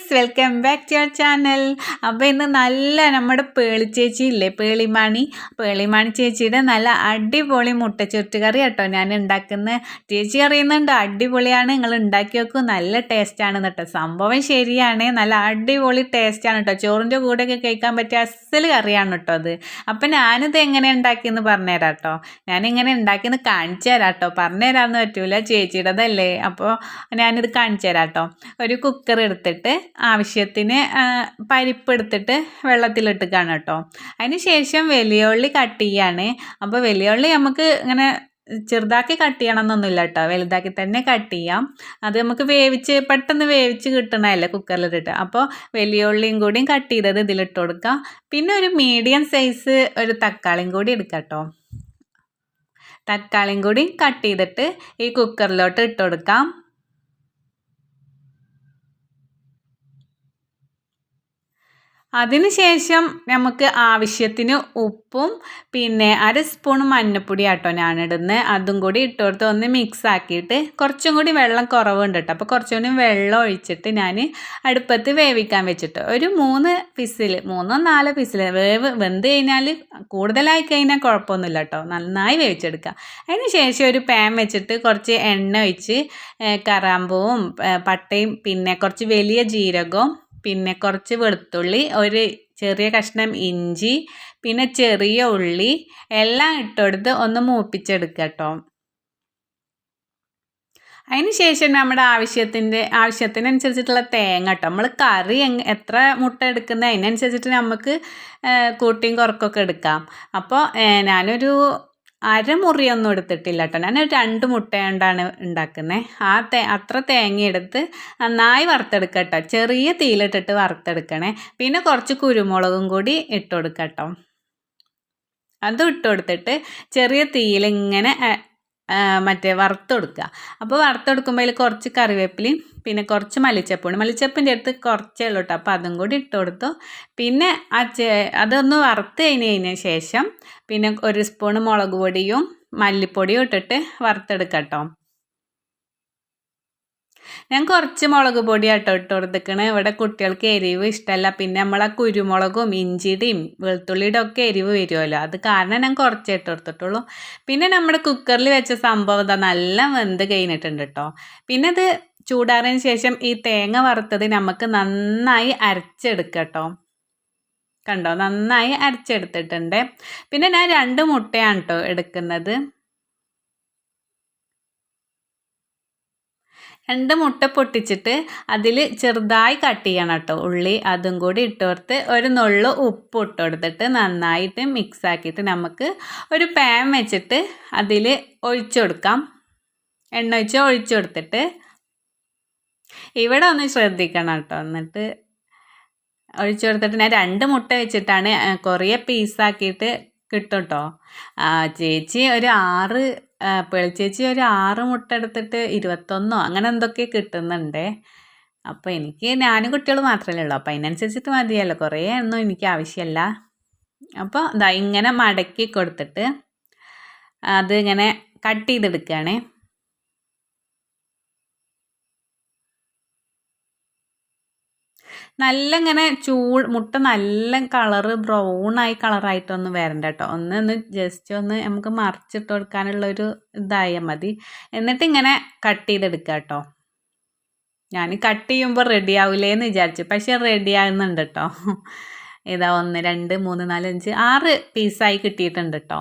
Guys welcome back to your channel. അപ്പോൾ ഇന്ന് നല്ല നമ്മുടെ പേളി ചേച്ചി ഇല്ലേ? പേളിമാണി. പേളിമാണി ചേച്ചിയുടെ നല്ല അടിപൊളി മുട്ട കറി കേട്ടോ ഞാൻ ഉണ്ടാക്കുന്ന. ചേച്ചി അറിയുന്നുണ്ട് അടിപൊളിയാണ് നിങ്ങൾ ഉണ്ടാക്കി വെക്കും നല്ല ടേസ്റ്റാണ് കേട്ടോ സംഭവം ശരിയാണ്. നല്ല അടിപൊളി ടേസ്റ്റാണ് കേട്ടോ ചോറിന്റെ ഒക്കെ കഴിക്കാൻ പറ്റിയ അസൽ കറിയാണ് കേട്ടോ അത്. അപ്പം ഞാനിത് എങ്ങനെ ഉണ്ടാക്കിയെന്ന് പറഞ്ഞുതരാം കേട്ടോ ഞാനിങ്ങനെ ഉണ്ടാക്കിയെന്ന് കാണിച്ചു തരാം കേട്ടോ പറഞ്ഞു തരാമെന്ന് പറ്റൂല ചേച്ചിയുടെതല്ലേ. അപ്പോൾ ഞാനിത് കാണിച്ചു തരാം കേട്ടോ ഒരു കുക്കർ എടുത്തിട്ട് ആവശ്യത്തിന് പരിപ്പ് എടുത്തിട്ട് വെള്ളത്തിലിട്ട് കാണാം കേട്ടോ. അതിന് ശേഷം വലിയ ഉള്ളി കട്ട് ചെയ്യാണ്. അപ്പോൾ വലിയ ഉള്ളി നമുക്ക് ഇങ്ങനെ ചെറുതാക്കി കട്ട് ചെയ്യണമെന്നൊന്നുമില്ല കേട്ടോ. വലുതാക്കി തന്നെ കട്ട് ചെയ്യാം. അത് നമുക്ക് വേവിച്ച് പെട്ടെന്ന് വേവിച്ച് കിട്ടണമല്ലേ കുക്കറിലിട്ടിട്ട്. അപ്പോൾ വലിയ ഉള്ളിയും കൂടിയും കട്ട് ചെയ്തത് ഇതിലിട്ട് കൊടുക്കാം. പിന്നെ ഒരു മീഡിയം സൈസ് ഒരു തക്കാളിയും കൂടി എടുക്കാം കേട്ടോ. തക്കാളിയും കൂടി കട്ട് ചെയ്തിട്ട് ഈ കുക്കറിലോട്ട് ഇട്ട് കൊടുക്കാം. അതിനുശേഷം നമുക്ക് ആവശ്യത്തിന് ഉപ്പും പിന്നെ അര സ്പൂൺ മഞ്ഞൾപ്പൊടി ആട്ടോ ഞാനിടുന്നത് അതും കൂടി ഇട്ട് കൊടുത്ത് ഒന്ന് മിക്സ് ആക്കിയിട്ട് കുറച്ചും കൂടി വെള്ളം കുറവുണ്ട് കേട്ടോ അപ്പോൾ കുറച്ചും കൂടി വെള്ളം ഒഴിച്ചിട്ട് ഞാൻ അടുപ്പത്ത് വേവിക്കാൻ വെച്ചിട്ട് ഒരു മൂന്ന് ഫിസിൽ മൂന്നോ നാലോ ഫിസിൽ വേവ് വെന്ത് കഴിഞ്ഞാൽ കൂടുതലായി കഴിഞ്ഞാൽ കുഴപ്പമൊന്നുമില്ല കേട്ടോ നന്നായി വേവിച്ചെടുക്കുക അതിന് ശേഷം ഒരു പാൻ വെച്ചിട്ട് കുറച്ച് എണ്ണ ഒഴിച്ച് കറാമ്പൂവും പട്ടയും പിന്നെ കുറച്ച് വലിയ ജീരകവും പിന്നെ കുറച്ച് വെളുത്തുള്ളി ഒരു ചെറിയ കഷ്ണം ഇഞ്ചി പിന്നെ ചെറിയ ഉള്ളി എല്ലാം ഇട്ടെടുത്ത് ഒന്ന് മൂപ്പിച്ചെടുക്കുക കേട്ടോ ശേഷം നമ്മുടെ ആവശ്യത്തിന്റെ ആവശ്യത്തിനനുസരിച്ചിട്ടുള്ള തേങ്ങ കേട്ടോ നമ്മൾ കറി എത്ര മുട്ട എടുക്കുന്നത് അതിനനുസരിച്ചിട്ട് നമുക്ക് കൂട്ടിയും കുറക്കൊക്കെ എടുക്കാം. അപ്പോൾ ഞാനൊരു അരമുറിയൊന്നും എടുത്തിട്ടില്ല കേട്ടോ. ഞാൻ രണ്ട് മുട്ട കൊണ്ടാണ് ഉണ്ടാക്കുന്നത് ആ തേ അത്ര തേങ്ങ എടുത്ത് നന്നായി വറുത്തെടുക്കുക കേട്ടോ. ചെറിയ തീയിലിട്ടിട്ട് വറുത്തെടുക്കണേ. പിന്നെ കുറച്ച് കുരുമുളകും കൂടി ഇട്ട് അതും ഇട്ട് കൊടുത്തിട്ട് ചെറിയ തീയിൽ ഇങ്ങനെ മറ്റേ വറുത്തെടുക്കുക. അപ്പോൾ വറുത്തെടുക്കുമ്പോൾ അതിൽ കുറച്ച് കറിവേപ്പിലയും പിന്നെ കുറച്ച് മല്ലിച്ചപ്പുണ്ട് മല്ലിച്ചപ്പിന്റെ അടുത്ത് കുറച്ചേ ഉള്ളൂ കേട്ടോ അപ്പോൾ അതും കൂടി ഇട്ട് കൊടുത്തു. പിന്നെ ആ അതൊന്ന് വറുത്ത് കഴിഞ്ഞതിന് ശേഷം പിന്നെ ഒരു സ്പൂണ് മുളക് പൊടിയും മല്ലിപ്പൊടിയും ഇട്ടിട്ട് വറുത്തെടുക്കാം കേട്ടോ ഞാൻ കുറച്ച് മുളക് പൊടി ആട്ടോ ഇട്ട് കൊടുത്തേക്കണ് ഇവിടെ കുട്ടികൾക്ക് എരിവ് ഇഷ്ടമല്ല പിന്നെ നമ്മളെ കുരുമുളകും ഇഞ്ചിയുടെയും വെളുത്തുള്ളിയുടെ ഒക്കെ എരിവ് വരുമല്ലോ. അത് കാരണം ഞാൻ കുറച്ച് ഇട്ട് കൊടുത്തിട്ടുള്ളൂ പിന്നെ നമ്മുടെ കുക്കറിൽ വെച്ച സംഭവം ഇതാ നല്ല വെന്ത് കഴിഞ്ഞിട്ടുണ്ട് കേട്ടോ പിന്നെ അത് ചൂടാറിന് ശേഷം ഈ തേങ്ങ വറുത്തത് നമുക്ക് നന്നായി അരച്ചെടുക്കാം കേട്ടോ കണ്ടോ? നന്നായി അരച്ചെടുത്തിട്ടുണ്ട്. പിന്നെ ഞാൻ രണ്ട് മുട്ടയാണ് കേട്ടോ എടുക്കുന്നത്. രണ്ട് മുട്ട പൊട്ടിച്ചിട്ട് അതിൽ ചെറുതായി കട്ട് ചെയ്യണം കേട്ടോ. ഉള്ളി അതും കൂടി ഇട്ട് കൊടുത്ത് ഒരു നുള്ളു ഉപ്പ് ഇട്ട് കൊടുത്തിട്ട് നന്നായിട്ട് മിക്സ് ആക്കിയിട്ട് നമുക്ക് ഒരു പാൻ വെച്ചിട്ട് അതിൽ ഒഴിച്ചു കൊടുക്കാം. എണ്ണ ഒഴിച്ച് ഒഴിച്ചു കൊടുത്തിട്ട് ഇവിടെ ഒന്ന് ശ്രദ്ധിക്കണം കേട്ടോ. എന്നിട്ട് ഒഴിച്ചു കൊടുത്തിട്ട് ഞാൻ രണ്ട് മുട്ട വെച്ചിട്ടാണ് കുറേ പീസാക്കിയിട്ട് കിട്ടും കേട്ടോ. ചേച്ചി ഒരു ആറ് ചേച്ചി ഒരു ആറ് മുട്ട എടുത്തിട്ട് ഇരുപത്തൊന്നോ അങ്ങനെ എന്തൊക്കെ കിട്ടുന്നുണ്ട്. അപ്പോൾ എനിക്ക് ഞാനും കുട്ടികൾ മാത്രമല്ലേ ഉള്ളൂ. അപ്പോൾ അതിനനുസരിച്ചിട്ട് മതിയല്ലോ. കുറേ ഒന്നും എനിക്ക് ആവശ്യമല്ല. അപ്പോൾ ഇതാ ഇങ്ങനെ മടക്കി കൊടുത്തിട്ട് അത് ഇങ്ങനെ കട്ട് ചെയ്തെടുക്കുകയാണേ. നല്ല ഇങ്ങനെ ചൂ മുട്ട നല്ല കളറ് ബ്രൗണായി കളറായിട്ടൊന്നും വരണ്ട കേട്ടോ ഒന്ന് ഒന്ന് ജസ്റ്റ് ഒന്ന് നമുക്ക് മറിച്ചിട്ട് കൊടുക്കാനുള്ളൊരു ഇതായാൽ മതി. എന്നിട്ട് ഇങ്ങനെ കട്ട് ചെയ്തെടുക്കുക കേട്ടോ ഞാൻ കട്ട് ചെയ്യുമ്പോൾ റെഡി ആവില്ലേന്ന് വിചാരിച്ചു. പക്ഷെ റെഡി ആകുന്നുണ്ട് കേട്ടോ ഇതാ ഒന്ന് രണ്ട് മൂന്ന് നാല് അഞ്ച് ആറ് പീസായി കിട്ടിയിട്ടുണ്ട് കേട്ടോ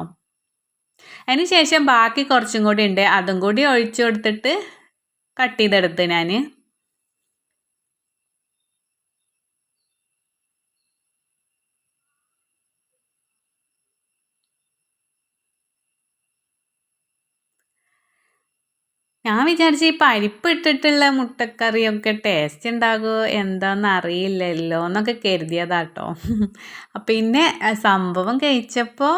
അതിന് ശേഷം ബാക്കി കുറച്ചും കൂടി ഉണ്ട് അതും കൂടി ഒഴിച്ചു കൊടുത്തിട്ട് കട്ട് ചെയ്തെടുത്ത് ഞാൻ ഞാൻ വിചാരിച്ച ഈ പരിപ്പ് ഇട്ടിട്ടുള്ള മുട്ടക്കറിയൊക്കെ ടേസ്റ്റ് ഉണ്ടാകുമോ എന്താണെന്ന് അറിയില്ലല്ലോ എന്നൊക്കെ കരുതിയതാട്ടോ. പിന്നെ സംഭവം കഴിച്ചപ്പോൾ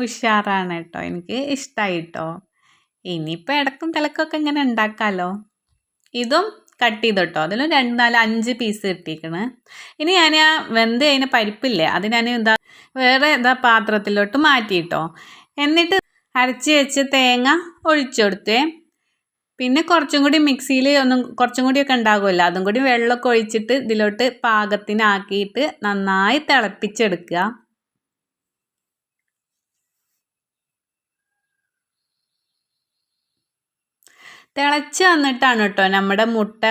ഉഷാറാണ് കേട്ടോ. എനിക്ക് ഇഷ്ടമായി കേട്ടോ ഇനിയിപ്പോൾ ഇടക്കും തിലക്കൊക്കെ ഇങ്ങനെ ഉണ്ടാക്കാമല്ലോ ഇതും കട്ട് ചെയ്ത് കേട്ടോ അതിലും രണ്ട് നാല് അഞ്ച് പീസ് കിട്ടിയിരിക്കണ് ഇനി ഞാൻ ആ വെന്ത് കഴിഞ്ഞ പരിപ്പില്ലേ അത് ഞാൻ എന്താ വേറെ എന്താ പാത്രത്തിലോട്ട് മാറ്റി എന്നിട്ട് അരച്ച് വെച്ച് തേങ്ങ ഒഴിച്ചു കൊടുത്തേ പിന്നെ കുറച്ചും കൂടി മിക്സിയിൽ ഒന്നും കുറച്ചും കൂടിയൊക്കെ ഉണ്ടാകുമല്ലോ. അതും കൂടി വെള്ളമൊക്കെ ഒഴിച്ചിട്ട് ഇതിലോട്ട് പാകത്തിനാക്കിയിട്ട് നന്നായി തിളപ്പിച്ചെടുക്കുക. തിളച്ച് വന്നിട്ടാണ് കേട്ടോ നമ്മുടെ മുട്ട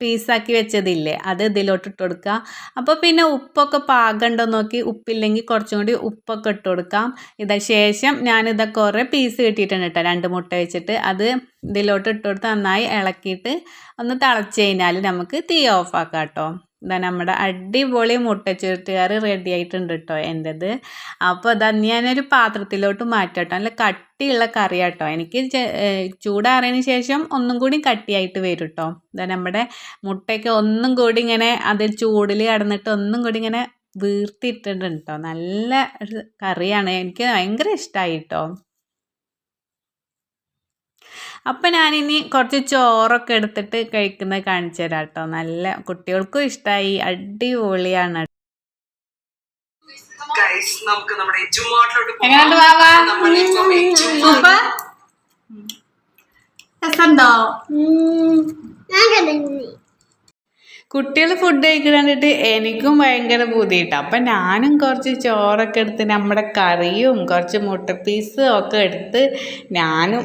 പീസാക്കി വെച്ചതില്ലേ. അത് ഇതിലോട്ട് ഇട്ട് കൊടുക്കുക അപ്പോൾ പിന്നെ ഉപ്പൊക്കെ പാകണ്ടോ നോക്കി. ഉപ്പില്ലെങ്കിൽ കുറച്ചും കൂടി ഉപ്പൊക്കെ ഇട്ട് കൊടുക്കാം. ഇതാ ശേഷം ഞാനിതാ കുറേ പീസ് കിട്ടിയിട്ടുണ്ട് കേട്ടോ. രണ്ട് മുട്ട വെച്ചിട്ട് അത് ഇതിലോട്ട് ഇട്ട് കൊടുത്ത് നന്നായി ഇളക്കിയിട്ട് ഒന്ന് തിളച്ച് കഴിഞ്ഞാൽ നമുക്ക് തീ ഓഫാക്കാം കേട്ടോ. ഇതാ നമ്മുടെ അടിപൊളി മുട്ടച്ചുരുട്ടുകാർ റെഡി ആയിട്ടുണ്ട് കേട്ടോ എന്റെത് അപ്പോൾ അതാ ഞാനൊരു പാത്രത്തിലോട്ട് മാറ്റാം കേട്ടോ നല്ല കട്ടിയുള്ള കറി കേട്ടോ എനിക്ക് ചൂടാറിയതിന് ശേഷം ഒന്നും കൂടി കട്ടിയായിട്ട് വരും കേട്ടോ ഇതാ നമ്മുടെ മുട്ടയ്ക്ക് ഒന്നും കൂടി ഇങ്ങനെ അതിൽ ചൂടിൽ കടന്നിട്ട് ഒന്നും കൂടി ഇങ്ങനെ വീർത്തിയിട്ടുണ്ട് കേട്ടോ നല്ല കറിയാണ്. എനിക്ക് ഭയങ്കര ഇഷ്ടമായി കേട്ടോ അപ്പം ഞാനിനി കുറച്ച് ചോറൊക്കെ എടുത്തിട്ട് കഴിക്കുന്നത് കാണിച്ചു തരാം കേട്ടോ നല്ല കുട്ടികൾക്കും ഇഷ്ടമായി അടിപൊളിയാണ്. നമുക്ക് നമ്മുടെ കുട്ടികൾ ഫുഡ് കഴിക്കുന്ന കണ്ടിട്ട് എനിക്കും ഭയങ്കര ബുദ്ധിമുട്ടാണ് അപ്പം ഞാനും കുറച്ച് ചോറൊക്കെ എടുത്ത് നമ്മുടെ കറിയും കുറച്ച് മുട്ട പീസും ഒക്കെ എടുത്ത് ഞാനും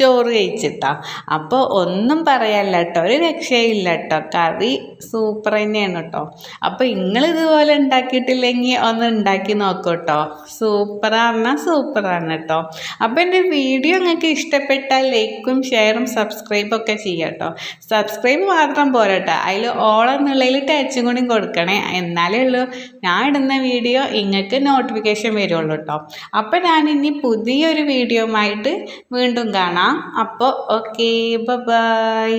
ചോറ് കഴിച്ചിട്ടാ. അപ്പോൾ ഒന്നും പറയാല്ല കേട്ടോ ഒരു രക്ഷയില്ല കേട്ടോ കറി സൂപ്പർ തന്നെയാണ് കേട്ടോ അപ്പോൾ നിങ്ങൾ ഇതുപോലെ ഉണ്ടാക്കിയിട്ടില്ലെങ്കിൽ ഒന്ന് ഉണ്ടാക്കി നോക്കൂ കേട്ടോ സൂപ്പറാണ് സൂപ്പറാണ് കേട്ടോ അപ്പോൾ എന്റെ വീഡിയോ നിങ്ങൾക്ക് ഇഷ്ടപ്പെട്ടാൽ ലൈക്കും ഷെയറും സബ്സ്ക്രൈബും ഒക്കെ ചെയ്യാം കേട്ടോ സബ്സ്ക്രൈബ് മാത്രം പോരട്ടോ അതിൽ ഓളെന്നുള്ളതിൽ ടച്ചും കൂടി കൊടുക്കണേ. എന്നാലേ ഉള്ളൂ. ഞാൻ ഇടുന്ന വീഡിയോ നിങ്ങൾക്ക് നോട്ടിഫിക്കേഷൻ വരുള്ളൂ കേട്ടോ അപ്പോൾ ഞാൻ ഇനി പുതിയൊരു വീഡിയോ ആയിട്ട് വീണ്ടും കാണാം. അപ്പോൾ ഓക്കെ ബൈ